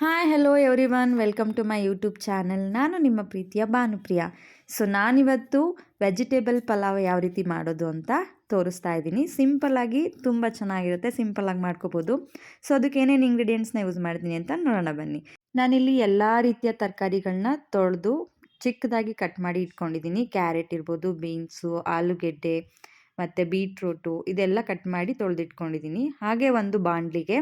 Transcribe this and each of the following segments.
Hi hello everyone welcome to my YouTube channel ನಾನು ನಿಮ್ಮ ಪ್ರೀತಿಯ ಭಾನುಪ್ರಿಯ. ಸೊ ನಾನಿವತ್ತು ವೆಜಿಟೇಬಲ್ ಪಲಾವ್ ಯಾವ ರೀತಿ ಮಾಡೋದು ಅಂತ ತೋರಿಸ್ತಾ ಇದ್ದೀನಿ. ಸಿಂಪಲ್ಲಾಗಿ ತುಂಬ ಚೆನ್ನಾಗಿರುತ್ತೆ. ಸಿಂಪಲ್ಲಾಗಿ ಮಾಡ್ಕೋಬೋದು. ಸೊ ಅದಕ್ಕೆ ಏನೇನು ಇಂಗ್ರೀಡಿಯೆಂಟ್ಸ್ನ ಯೂಸ್ ಮಾಡಿದ್ದೀನಿ ಅಂತ ನೋಡೋಣ ಬನ್ನಿ. ನಾನಿಲ್ಲಿ ಎಲ್ಲ ರೀತಿಯ ತರಕಾರಿಗಳನ್ನ ತೊಳೆದು ಚಿಕ್ಕದಾಗಿ ಕಟ್ ಮಾಡಿ ಇಟ್ಕೊಂಡಿದ್ದೀನಿ. ಕ್ಯಾರೆಟ್ ಇರ್ಬೋದು ಬೀನ್ಸು ಆಲೂಗೆಡ್ಡೆ ಮತ್ತು ಬೀಟ್ರೂಟು ಇದೆಲ್ಲ ಕಟ್ ಮಾಡಿ ತೊಳೆದಿಟ್ಕೊಂಡಿದ್ದೀನಿ. ಹಾಗೆ ಒಂದು ಬಾಣಲಿಗೆ,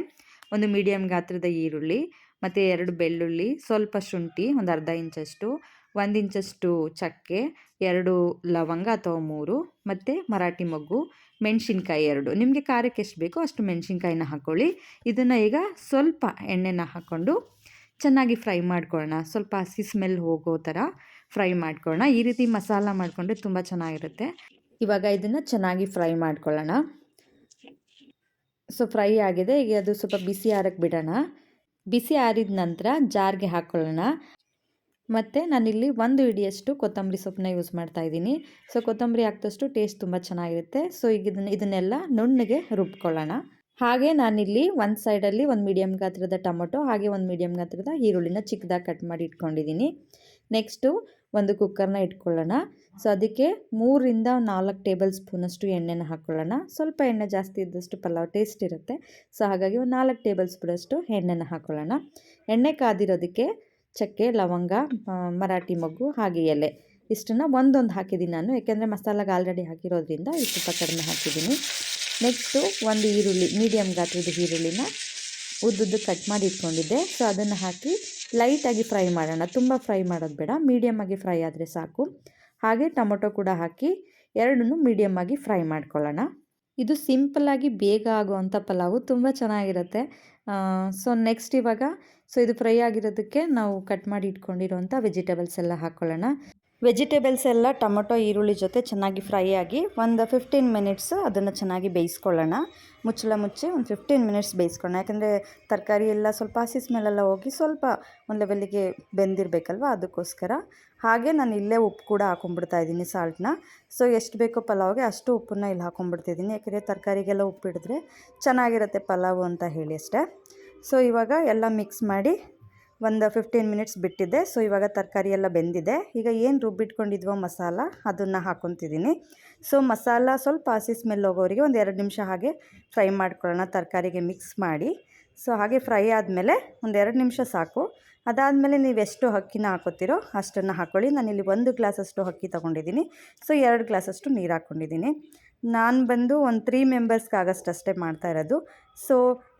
ಒಂದು ಮೀಡಿಯಮ್ ಗಾತ್ರದ ಈರುಳ್ಳಿ ಮತ್ತು ಎರಡು ಬೆಳ್ಳುಳ್ಳಿ, ಸ್ವಲ್ಪ ಶುಂಠಿ, ಒಂದು ಅರ್ಧ ಇಂಚಷ್ಟು, ಒಂದು ಇಂಚಷ್ಟು ಚಕ್ಕೆ, ಎರಡು ಲವಂಗ ಅಥವಾ ಮೂರು, ಮತ್ತು ಮರಾಠಿ ಮೊಗ್ಗು, ಮೆಣಸಿನ್ಕಾಯಿ ಎರಡು. ನಿಮಗೆ ಖಾರಕ್ಕೆ ಎಷ್ಟು ಬೇಕೋ ಅಷ್ಟು ಮೆಣಸಿನ್ಕಾಯಿನ ಹಾಕ್ಕೊಳ್ಳಿ ಇದನ್ನು ಈಗ ಸ್ವಲ್ಪ ಎಣ್ಣೆನ ಹಾಕ್ಕೊಂಡು ಚೆನ್ನಾಗಿ ಫ್ರೈ ಮಾಡ್ಕೊಳ್ಳೋಣ. ಸ್ವಲ್ಪ ಹಸಿ ಸ್ಮೆಲ್ ಹೋಗೋ ಥರ ಫ್ರೈ ಮಾಡ್ಕೊಳ್ಳೋಣ. ಈ ರೀತಿ ಮಸಾಲ ಮಾಡಿಕೊಂಡ್ರೆ ತುಂಬ ಚೆನ್ನಾಗಿರುತ್ತೆ. ಇವಾಗ ಇದನ್ನು ಚೆನ್ನಾಗಿ ಫ್ರೈ ಮಾಡ್ಕೊಳ್ಳೋಣ. ಸೊ, ಫ್ರೈ ಆಗಿದೆ. ಈಗ ಅದು ಸ್ವಲ್ಪ ಬಿಸಿ ಆರಕ್ಕೆ ಬಿಡೋಣ. ಬಿಸಿ ಆರಿದ ನಂತರ ಜಾರ್ಗೆ ಹಾಕ್ಕೊಳ್ಳೋಣ ಮತ್ತು ನಾನಿಲ್ಲಿ ಒಂದು ಇಡಿಯಷ್ಟು ಕೊತ್ತಂಬರಿ ಸೊಪ್ಪನ್ನ ಯೂಸ್ ಮಾಡ್ತಾ ಇದ್ದೀನಿ. ಸೊ ಕೊತ್ತಂಬರಿ ಹಾಕಿದಷ್ಟು ಟೇಸ್ಟ್ ತುಂಬ ಚೆನ್ನಾಗಿರುತ್ತೆ. ಸೊ ಈಗ ಇದನ್ನ ಇದನ್ನೆಲ್ಲ ನುಣ್ಣಗೆ ರುಬ್ಕೊಳ್ಳೋಣ. ಹಾಗೆ ನಾನಿಲ್ಲಿ ಒಂದು ಸೈಡಲ್ಲಿ ಒಂದು ಮೀಡಿಯಮ್ ಗಾತ್ರದ ಟೊಮೊಟೊ, ಹಾಗೆ ಒಂದು ಮೀಡಿಯಮ್ ಗಾತ್ರದ ಈರುಳ್ಳಿನ ಚಿಕ್ಕದಾಗಿ ಕಟ್ ಮಾಡಿ ಇಟ್ಕೊಂಡಿದ್ದೀನಿ. ನೆಕ್ಸ್ಟು ಒಂದು ಕುಕ್ಕರ್ನ ಇಟ್ಕೊಳ್ಳೋಣ. ಸೊ, ಅದಕ್ಕೆ ಮೂರಿಂದ ನಾಲ್ಕು ಟೇಬಲ್ ಸ್ಪೂನಷ್ಟು ಎಣ್ಣೆನ ಹಾಕ್ಕೊಳ್ಳೋಣ ಸ್ವಲ್ಪ ಎಣ್ಣೆ ಜಾಸ್ತಿ ಇದ್ದಷ್ಟು ಪಲಾವ್ ಟೇಸ್ಟ್ ಇರುತ್ತೆ. ಸೊ, ಹಾಗಾಗಿ ಒಂದು ನಾಲ್ಕು ಟೇಬಲ್ ಸ್ಪೂನಷ್ಟು ಎಣ್ಣೆನ ಹಾಕ್ಕೊಳ್ಳೋಣ ಎಣ್ಣೆ ಕಾದಿರೋದಕ್ಕೆ ಚಕ್ಕೆ, ಲವಂಗ ಮರಾಠಿ ಮೊಗ್ಗು ಹಾಗೆ ಎಲೆ. ಇಷ್ಟನ್ನು ಒಂದೊಂದು ಹಾಕಿದ್ದೀನಿ ನಾನು. ಯಾಕೆಂದರೆ ಮಸಾಲಾಗೆ ಆಲ್ರೆಡಿ ಹಾಕಿರೋದ್ರಿಂದ ಇಷ್ಟು ಕಡಿಮೆ ಹಾಕಿದ್ದೀನಿ. ನೆಕ್ಸ್ಟು ಒಂದು ಈರುಳ್ಳಿ, ಮೀಡಿಯಮ್ ಗಾತ್ರದ ಈರುಳ್ಳಿನ ಉದ್ದುದ್ದು ಕಟ್ ಮಾಡಿ ಇಟ್ಕೊಂಡಿದ್ದೆ. ಸೊ ಅದನ್ನು ಹಾಕಿ ಲೈಟಾಗಿ ಫ್ರೈ ಮಾಡೋಣ. ತುಂಬ ಫ್ರೈ ಮಾಡೋದು ಬೇಡ. ಮೀಡಿಯಮ್ಮಾಗಿ ಫ್ರೈ ಆದರೆ ಸಾಕು. ಹಾಗೆ ಟೊಮೊಟೊ ಕೂಡ ಹಾಕಿ ಎರಡನ್ನೂ ಮೀಡಿಯಮ್ಮಾಗಿ ಫ್ರೈ ಮಾಡ್ಕೊಳ್ಳೋಣ. ಇದು ಸಿಂಪಲ್ಲಾಗಿ ಬೇಗ ಆಗುವಂಥ ಪಲಾವು. ತುಂಬ ಚೆನ್ನಾಗಿರುತ್ತೆ. ಸೊ ನೆಕ್ಸ್ಟ್ ಇವಾಗ ಸೊ ಇದು ಫ್ರೈ ಆಗಿರೋದಕ್ಕೆ ನಾವು ಕಟ್ ಮಾಡಿ ಇಟ್ಕೊಂಡಿರುವಂಥ ವೆಜಿಟೇಬಲ್ಸ್ ಎಲ್ಲ ಹಾಕ್ಕೊಳ್ಳೋಣ ವೆಜಿಟೇಬಲ್ಸ್ ಎಲ್ಲ ಟೊಮೊಟೊ, ಈರುಳ್ಳಿ ಜೊತೆ ಚೆನ್ನಾಗಿ ಫ್ರೈ ಆಗಿ ಒಂದು ಫಿಫ್ಟೀನ್ ಮಿನಿಟ್ಸ್ ಅದನ್ನು ಚೆನ್ನಾಗಿ ಬೇಯಿಸ್ಕೊಳ್ಳೋಣ. ಮುಚ್ಚಳ ಮುಚ್ಚಿ ಒಂದು ಫಿಫ್ಟೀನ್ ಮಿನಿಟ್ಸ್ ಬೇಯಿಸ್ಕೊಳ್ಳೋಣ. ಯಾಕಂದರೆ ತರಕಾರಿ ಎಲ್ಲ ಸ್ವಲ್ಪ ಹಸಿ ಸ್ಮೆಲ್ಲೆಲ್ಲ ಹೋಗಿ ಸ್ವಲ್ಪ ಒಂದು ಲೆವೆಲ್ಲಿಗೆ ಬೆಂದಿರಬೇಕಲ್ವ? ಅದಕ್ಕೋಸ್ಕರ. ಹಾಗೆ ನಾನು ಇಲ್ಲೇ ಉಪ್ಪು ಕೂಡ ಹಾಕೊಂಡ್ಬಿಡ್ತಾ ಇದ್ದೀನಿ ಸಾಲ್ಟ್ನ ಸೊ ಎಷ್ಟು ಬೇಕೋ ಪಲಾವ್ಗೆ ಅಷ್ಟು ಉಪ್ಪನ್ನ ಇಲ್ಲಿ ಹಾಕೊಂಡ್ಬಿಡ್ತಿದ್ದೀನಿ. ಯಾಕಂದರೆ ತರಕಾರಿಗೆಲ್ಲ ಉಪ್ಪಿಡಿದ್ರೆ ಚೆನ್ನಾಗಿರುತ್ತೆ ಪಲಾವು ಅಂತ ಹೇಳಿ ಅಷ್ಟೇ. ಸೊ ಇವಾಗ ಎಲ್ಲ ಮಿಕ್ಸ್ ಮಾಡಿ ಒಂದು ಫಿಫ್ಟೀನ್ ಮಿನಿಟ್ಸ್ ಬಿಟ್ಟಿದ್ದೆ ಸೊ ಇವಾಗ ತರಕಾರಿ ಎಲ್ಲ ಬೆಂದಿದೆ. ಈಗ ಏನು ರುಬ್ಬಿಟ್ಕೊಂಡಿದ್ವೋ ಮಸಾಲ, ಅದನ್ನು ಹಾಕೊತಿದ್ದೀನಿ. ಸೊ ಮಸಾಲ ಸ್ವಲ್ಪ ಹಸಿ ಸ್ಮೆಲ್ ಹೋಗೋರಿಗೆ ಒಂದು ಎರಡು ನಿಮಿಷ ಹಾಗೆ ಫ್ರೈ ಮಾಡ್ಕೊಳ್ಳೋಣ, ತರಕಾರಿಗೆ ಮಿಕ್ಸ್ ಮಾಡಿ. ಸೊ ಹಾಗೆ ಫ್ರೈ ಆದಮೇಲೆ ಒಂದು ಎರಡು ನಿಮಿಷ ಸಾಕು. ಅದಾದಮೇಲೆ ನೀವು ಎಷ್ಟು ಅಕ್ಕಿನ ಹಾಕೋತಿರೋ ಅಷ್ಟನ್ನು ಹಾಕ್ಕೊಳ್ಳಿ ನಾನಿಲ್ಲಿ ಒಂದು ಗ್ಲಾಸಷ್ಟು ಅಕ್ಕಿ ತೊಗೊಂಡಿದ್ದೀನಿ. ಸೊ ಎರಡು ಗ್ಲಾಸಷ್ಟು ನೀರು ಹಾಕ್ಕೊಂಡಿದ್ದೀನಿ ನಾನು ಬಂದು ಒಂದು ತ್ರೀ ಮೆಂಬರ್ಸ್ಗಾಗಷ್ಟು ಅಷ್ಟೇ ಮಾಡ್ತಾ ಇರೋದು. ಸೊ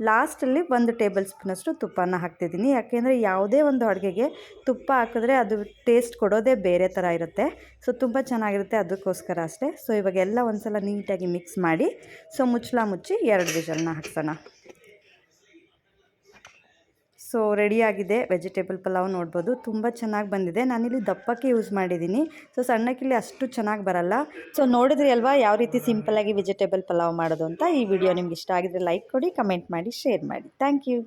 ಲಾಸ್ಟಲ್ಲಿ ಒಂದು ಟೇಬಲ್ ಸ್ಪೂನಷ್ಟು ತುಪ್ಪನ ಹಾಕ್ತಿದ್ದೀನಿ. ಯಾಕೆಂದರೆ ಯಾವುದೇ ಒಂದು ಅಡುಗೆಗೆ ತುಪ್ಪ ಹಾಕಿದ್ರೆ ಅದು ಟೇಸ್ಟ್ ಕೊಡೋದೇ ಬೇರೆ ಥರ ಇರುತ್ತೆ. ಸೊ ತುಂಬ ಚೆನ್ನಾಗಿರುತ್ತೆ ಅದಕ್ಕೋಸ್ಕರ ಅಷ್ಟೇ. ಸೊ ಇವಾಗೆಲ್ಲ ಒಂದು ಸಲ ನೀಟಾಗಿ ಮಿಕ್ಸ್ ಮಾಡಿ. ಸೊ ಮುಚ್ಚಲ ಮುಚ್ಚಿ ಎರಡು ವಿಜಲ್ನ ಹಾಕ್ಸೋಣ. ಸೊ ರೆಡಿಯಾಗಿದೆ ವೆಜಿಟೇಬಲ್ ಪಲಾವ್ ನೋಡ್ಬೋದು. ತುಂಬ ಚೆನ್ನಾಗಿ ಬಂದಿದೆ. ನಾನಿಲ್ಲಿ ದಪ್ಪಕ್ಕೆ ಯೂಸ್ ಮಾಡಿದ್ದೀನಿ. ಸೊ ಸಣ್ಣಕ್ಕಿಲ್ಲಿ ಅಷ್ಟು ಚೆನ್ನಾಗಿ ಬರಲ್ಲ. ಸೊ ನೋಡಿದ್ರಿ ಅಲ್ವಾ ಯಾವ ರೀತಿ ಸಿಂಪಲ್ಲಾಗಿ ವೆಜಿಟೇಬಲ್ ಪಲಾವ್ ಮಾಡೋದು ಅಂತ? ಈ ವಿಡಿಯೋ ನಿಮ್ಗೆ ಇಷ್ಟ ಆಗಿದ್ರೆ ಲೈಕ್ ಕೊಡಿ ಕಮೆಂಟ್ ಮಾಡಿ ಶೇರ್ ಮಾಡಿ. Thank you